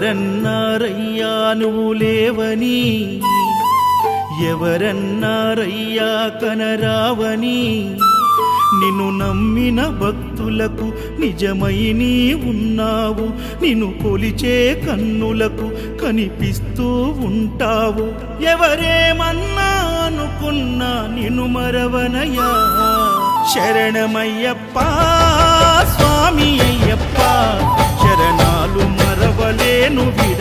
ఎవరన్నారయ్యా నువ్వు లేవని? ఎవరన్నారయ్యా కనరావని? నిన్ను నమ్మిన భక్తులకు నిజమై నీ ఉన్నావు నిన్ను కొలిచే కన్నులకు కనిపిస్తూ ఉంటావు. ఎవరేమన్నా అనుకున్నా నిన్ను మరవనయా శరణమయ్యప్ప స్వామి అయ్యప్ప não vira.